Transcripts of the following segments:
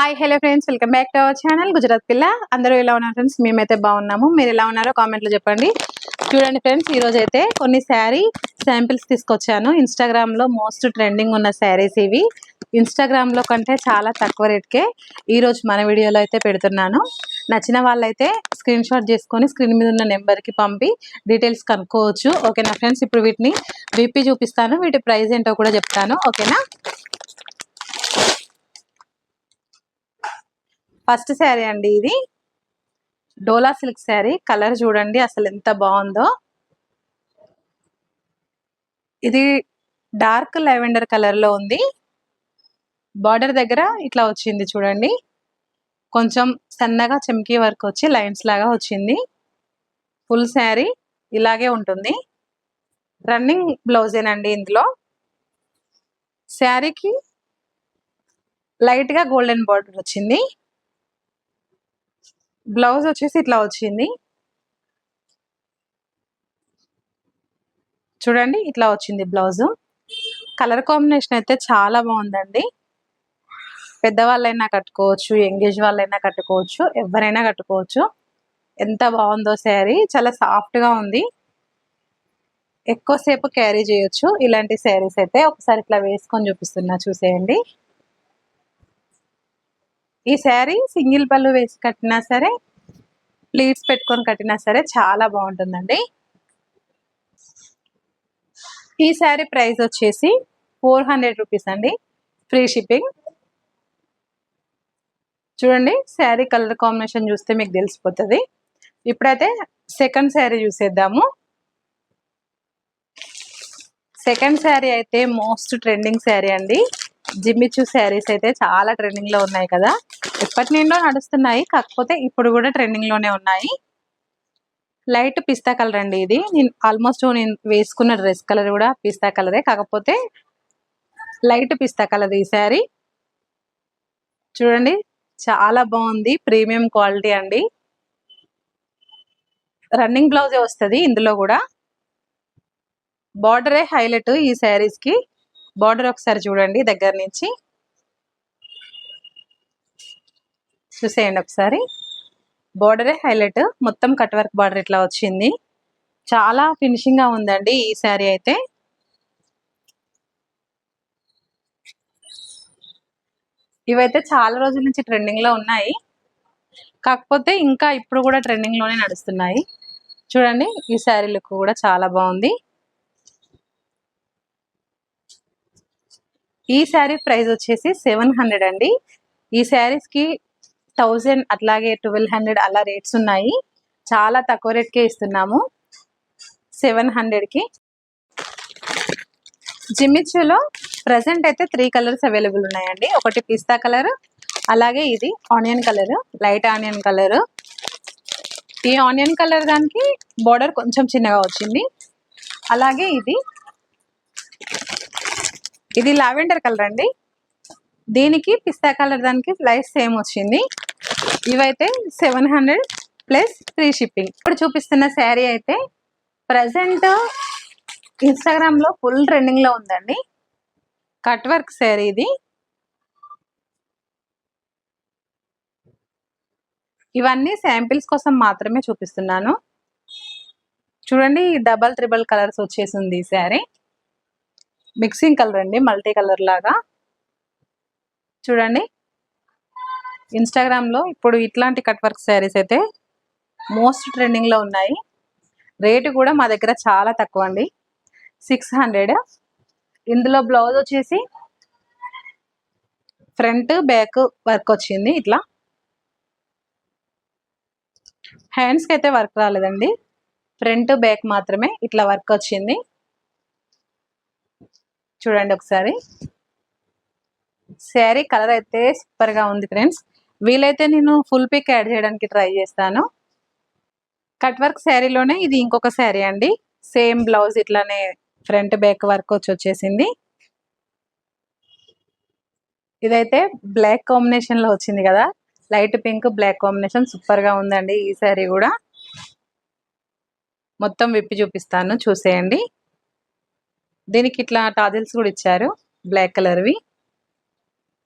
Hi hello friends welcome back to our channel Gujarat పిల్ల అందరూ ఎలా ఉన్నారు ఫ్రెండ్స్ మేమైతే బాగున్నాము. మీరు ఎలా ఉన్నారో కామెంట్లో చెప్పండి. చూడండి ఫ్రెండ్స్ ఈరోజు అయితే కొన్ని శారీ శాంపిల్స్ తీసుకొచ్చాను. ఇన్స్టాగ్రామ్లో మోస్ట్ ట్రెండింగ్ ఉన్న శారీస్ ఇవి. ఇన్స్టాగ్రామ్లో కంటే చాలా తక్కువ రేట్కే ఈరోజు మన వీడియోలో అయితే పెడుతున్నాను. నచ్చిన వాళ్ళైతే స్క్రీన్ షాట్ చేసుకొని స్క్రీన్ మీద ఉన్న నెంబర్కి పంపి డీటెయిల్స్ కనుక్కోవచ్చు. ఓకేనా ఫ్రెండ్స్ ఇప్పుడు వీటిని విప్పి చూపిస్తాను. వీటి ప్రైస్ ఏంటో కూడా చెప్తాను. ఓకేనా ఫస్ట్ శారీ అండి ఇది. డోలా సిల్క్ శారీ. కలర్ చూడండి అసలు ఎంత బాగుందో. ఇది డార్క్ లెవెండర్ కలర్లో ఉంది. బార్డర్ దగ్గర ఇట్లా వచ్చింది చూడండి. కొంచెం సన్నగా చెమ్కీ వర్క్ వచ్చి లైన్స్ లాగా వచ్చింది. ఫుల్ శారీ ఇలాగే ఉంటుంది. రన్నింగ్ బ్లౌజేనండి ఇందులో. శారీకి లైట్గా గోల్డెన్ బార్డర్ వచ్చింది. బ్లౌజ్ వచ్చేసి ఇట్లా వచ్చింది. చూడండి ఇట్లా వచ్చింది బ్లౌజ్. కలర్ కాంబినేషన్ అయితే చాలా బాగుందండి. పెద్దవాళ్ళైనా కట్టుకోవచ్చు ఎంగేజ్ వాళ్ళైనా కట్టుకోవచ్చు ఎవరైనా కట్టుకోవచ్చు. ఎంత బాగుందో శారీ. చాలా సాఫ్ట్గా ఉంది. ఎక్కువసేపు క్యారీ చేయొచ్చు. ఇలాంటి శారీస్ అయితే ఒకసారి ఇట్లా వేసుకొని చూపిస్తున్నా చూసేయండి. ఈ శారీ సింగిల్ పళ్ళు వేసి కట్టినా సరే ప్లీట్స్ పెట్టుకొని కట్టినా సరే చాలా బాగుంటుందండి. ఈ శారీ ప్రైస్ వచ్చేసి ఫోర్ హండ్రెడ్ రూపీస్ అండి. Free shipping. చూడండి శారీ కలర్ కాంబినేషన్ చూస్తే మీకు తెలిసిపోతుంది. ఇప్పుడైతే సెకండ్ శారీ చూసేద్దాము. సెకండ్ శారీ అయితే మోస్ట్ ట్రెండింగ్ శారీ అండి. జిమ్మిచూ శారీస్ అయితే చాలా ట్రెండింగ్లో ఉన్నాయి కదా. ఎప్పటి నుండో నడుస్తున్నాయి. కాకపోతే ఇప్పుడు కూడా ట్రెండింగ్లోనే ఉన్నాయి. లైట్ పిస్తా కలర్ అండి ఇది. నేను ఆల్మోస్ట్ నేను వేసుకున్న డ్రెస్ కలర్ కూడా పిస్తా కలరే. కాకపోతే లైట్ పిస్తా కలర్ ఈ శారీ. చూడండి చాలా బాగుంది. ప్రీమియం క్వాలిటీ అండి. రన్నింగ్ బ్లౌజే వస్తుంది ఇందులో కూడా. బార్డరే హైలైట్ ఈ శారీస్కి. బార్డర్ ఒకసారి చూడండి దగ్గర నుంచి. చూసేయండి ఒకసారి. బార్డరే హైలైట్. మొత్తం కట్ వర్క్ బార్డర్ ఇట్లా వచ్చింది. చాలా ఫినిషింగ్గా ఉందండి ఈ శారీ అయితే. ఇవైతే చాలా రోజుల నుంచి ట్రెండింగ్లో ఉన్నాయి. కాకపోతే ఇంకా ఇప్పుడు కూడా ట్రెండింగ్లోనే నడుస్తున్నాయి. చూడండి ఈ శారీ లుక్ కూడా చాలా బాగుంది. ఈ శారీ ప్రైస్ వచ్చేసి సెవెన్ హండ్రెడ్ అండి. ఈ శారీస్కి థౌజండ్ అట్లాగే ట్వెల్వ్ హండ్రెడ్ అలా రేట్స్ ఉన్నాయి. చాలా తక్కువ రేట్కే ఇస్తున్నాము. సెవెన్ హండ్రెడ్కి జిమ్మిచ్చులో ప్రజెంట్ అయితే త్రీ కలర్స్ అవైలబుల్ ఉన్నాయండి. ఒకటి పిస్తా కలర్ అలాగే ఇది onion colour light onion colour. ఈ ఆనియన్ కలర్ దానికి బార్డర్ కొంచెం చిన్నగా వచ్చింది. అలాగే ఇది ఇది లావెండర్ కలర్ అండి. దీనికి పిస్తా కలర్ దానికి లైట్ సేమ్ వచ్చింది. ఇవైతే seven hundred plus free shipping. ఇప్పుడు చూపిస్తున్న శారీ అయితే ప్రజెంట్ ఇన్స్టాగ్రామ్లో ఫుల్ ట్రెండింగ్లో ఉందండి. కట్ వర్క్ శారీ ఇది. ఇవన్నీ శాంపిల్స్ కోసం మాత్రమే చూపిస్తున్నాను. చూడండి డబల్ త్రిబల్ కలర్స్ వచ్చేసింది ఈ శారీ. మిక్సింగ్ కలర్ అండి మల్టీ కలర్ లాగా. చూడండి. ఇన్స్టాగ్రామ్లో ఇప్పుడు ఇట్లాంటి కట్ వర్క్ శారీస్ అయితే మోస్ట్ ట్రెండింగ్లో ఉన్నాయి. రేటు కూడా మా దగ్గర చాలా తక్కువ అండి. Six hundred. ఇందులో బ్లౌజ్ వచ్చేసి ఫ్రంట్ బ్యాక్ వర్క్ వచ్చింది ఇట్లా. హ్యాండ్స్కి అయితే వర్క్ రాలేదండి. ఫ్రంట్ బ్యాక్ మాత్రమే ఇట్లా వర్క్ వచ్చింది. చూడండి ఒకసారి. శారీ కలర్ అయితే సూపర్గా ఉంది ఫ్రెండ్స్. వీలైతే నేను ఫుల్ పిక్ యాడ్ చేయడానికి ట్రై చేస్తాను. కట్ వర్క్ శారీలోనే ఇది ఇంకొక శారీ అండి. సేమ్ బ్లౌజ్ ఇట్లానే ఫ్రంట్ బ్యాక్ వర్క్ వచ్చి వచ్చేసింది. ఇదైతే బ్లాక్ కాంబినేషన్లో వచ్చింది కదా. లైట్ పింక్ బ్లాక్ కాంబినేషన్ సూపర్గా ఉందండి ఈ శారీ కూడా. మొత్తం విప్పి చూపిస్తాను. చూసేయండి. దీనికి ఇట్లా టాజిల్స్ కూడా ఇచ్చారు. బ్లాక్ కలర్వి.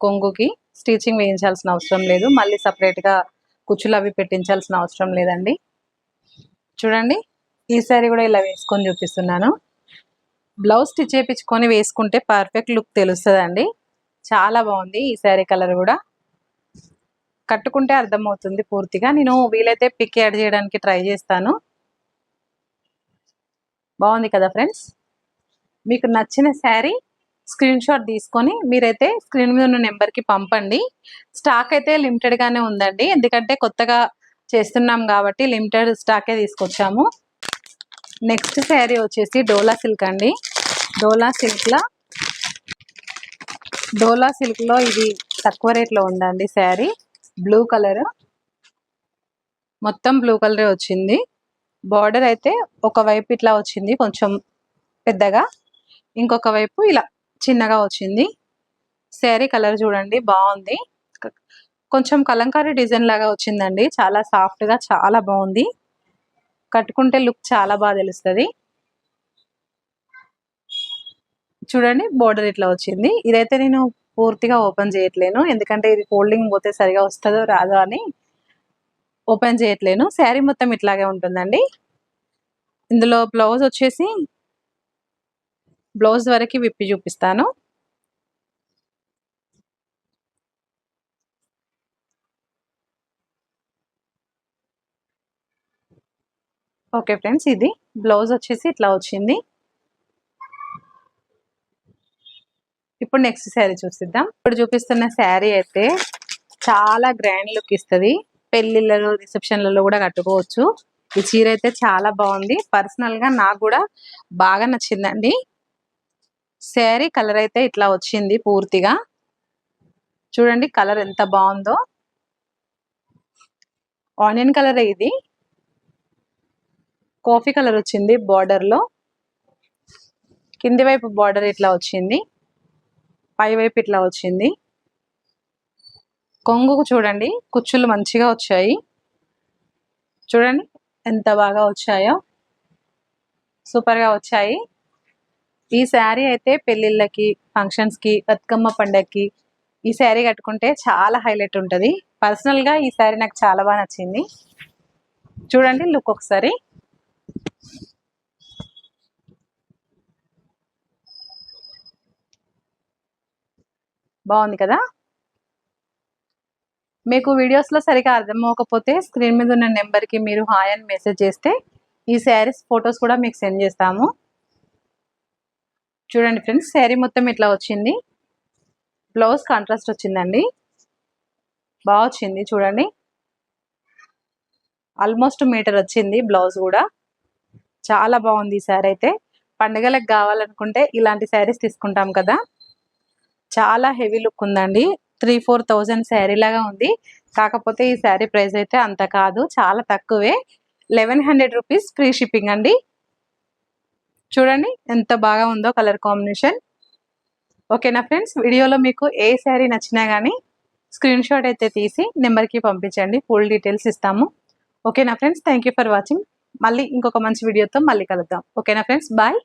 కొంగుకి స్టిచింగ్ వేయించాల్సిన అవసరం లేదు. మళ్ళీ సపరేట్గా కుచ్చులు అవి పెట్టించాల్సిన అవసరం లేదండి. చూడండి. ఈ సారీ కూడా ఇలా వేసుకొని చూపిస్తున్నాను. బ్లౌజ్ స్టిచ్ చేయించుకొని వేసుకుంటే పర్ఫెక్ట్ లుక్ తెలుస్తుందండి. చాలా బాగుంది ఈ శారీ కలర్ కూడా. కట్టుకుంటే అర్థమవుతుంది పూర్తిగా. నేను వీలైతే పిక్ యాడ్ చేయడానికి ట్రై చేస్తాను. బాగుంది కదా ఫ్రెండ్స్? మీకు నచ్చిన శారీ స్క్రీన్ షాట్ తీసుకొని మీరైతే స్క్రీన్ మీద ఉన్న నెంబర్కి పంపండి. స్టాక్ అయితే లిమిటెడ్గానే ఉందండి. ఎందుకంటే కొత్తగా చేస్తున్నాం కాబట్టి లిమిటెడ్ స్టాకే తీసుకొచ్చాము. నెక్స్ట్ శారీ వచ్చేసి డోలా సిల్క్ అండి. డోలా సిల్క్లో డోలా సిల్క్లో ఇది తక్కువ రేట్లో ఉందండి శారీ. బ్లూ కలర్ మొత్తం బ్లూ కలరే వచ్చింది. బార్డర్ అయితే ఒక వైపు ఇట్లా వచ్చింది. కొంచెం పెద్దగా. ఇంకొక వైపు ఇలా చిన్నగా వచ్చింది. శారీ కలర్ చూడండి బాగుంది. కొంచెం కలంకారీ డిజైన్ లాగా వచ్చిందండి. చాలా సాఫ్ట్గా చాలా బాగుంది. కట్టుకుంటే లుక్ చాలా బాగా తెలుస్తుంది. చూడండి బోర్డర్ ఇట్లా వచ్చింది. ఇదైతే నేను పూర్తిగా ఓపెన్ చేయట్లేను. ఎందుకంటే ఇది ఫోల్డింగ్ పోతే సరిగా వస్తుందో రాదో అని ఓపెన్ చేయట్లేను. శారీ మొత్తం ఇట్లాగే ఉంటుందండి. ఇందులో బ్లౌజ్ వచ్చేసి బ్లౌజ్ వరకు విప్పి చూపిస్తాను. ఓకే ఫ్రెండ్స్ ఇది బ్లౌజ్ వచ్చేసి ఇట్లా వచ్చింది. ఇప్పుడు నెక్స్ట్ శారీ చూసిద్దాం. ఇప్పుడు చూపిస్తున్న శారీ అయితే చాలా గ్రాండ్ లుక్ ఇస్తుంది. పెళ్ళిళ్ళలో రిసెప్షన్లలో కూడా కట్టుకోవచ్చు. ఈ చీర అయితే చాలా బాగుంది. పర్సనల్గా నాకు కూడా బాగా నచ్చిందండి. శారీ కలర్ అయితే ఇట్లా వచ్చింది పూర్తిగా. చూడండి కలర్ ఎంత బాగుందో. ఆనియన్ కలర్ ఇది. కాఫీ కలర్ వచ్చింది బార్డర్లో కింది వైపు బార్డర్ ఇట్లా వచ్చింది. పై వైపు ఇట్లా వచ్చింది. కొంగుకు చూడండి కుచ్చులు మంచిగా వచ్చాయి. చూడండి ఎంత బాగా వచ్చాయో. సూపర్గా వచ్చాయి. ఈ శారీ అయితే పెళ్ళిళ్ళకి ఫంక్షన్స్కి బతుకమ్మ పండగకి ఈ శారీ కట్టుకుంటే చాలా హైలైట్ ఉంటుంది. పర్సనల్గా ఈ శారీ నాకు చాలా బాగా నచ్చింది. చూడండి లుక్ ఒకసారి. బాగుంది కదా? మీకు వీడియోస్లో సరిగా అర్థం అవ్వకపోతే స్క్రీన్ మీద ఉన్న నెంబర్కి మీరు హాయ్ అని మెసేజ్ చేస్తే ఈ శారీస్ ఫొటోస్ కూడా మీకు సెండ్ చేస్తాము. చూడండి ఫ్రెండ్స్ శారీ మొత్తం ఇట్లా వచ్చింది. బ్లౌజ్ కాంట్రాస్ట్ వచ్చిందండి. బాగా వచ్చింది చూడండి. ఆల్మోస్ట్ మీటర్ వచ్చింది బ్లౌజ్ కూడా. చాలా బాగుంది ఈ శారీ అయితే. పండుగలకు కావాలనుకుంటే ఇలాంటి శారీస్ తీసుకుంటాం కదా. చాలా హెవీ లుక్ ఉందండి. త్రీ ఫోర్ థౌజండ్ శారీ లాగా ఉంది. కాకపోతే ఈ శారీ ప్రైస్ అయితే అంత కాదు చాలా తక్కువే. Eleven hundred rupees free shipping అండి. చూడండి ఎంత బాగా ఉందో కలర్ కాంబినేషన్. ఓకేనా ఫ్రెండ్స్ వీడియోలో మీకు ఏ శారీ నచ్చినా కానీ స్క్రీన్ షాట్ అయితే తీసి నెంబర్కి పంపించండి ఫుల్ డీటెయిల్స్ ఇస్తాము. ఓకేనా ఫ్రెండ్స్ థ్యాంక్ ఫర్ వాచింగ్ మళ్ళీ ఇంకొక మంచి వీడియోతో మళ్ళీ కలుద్దాం. ఓకేనా ఫ్రెండ్స్ బాయ్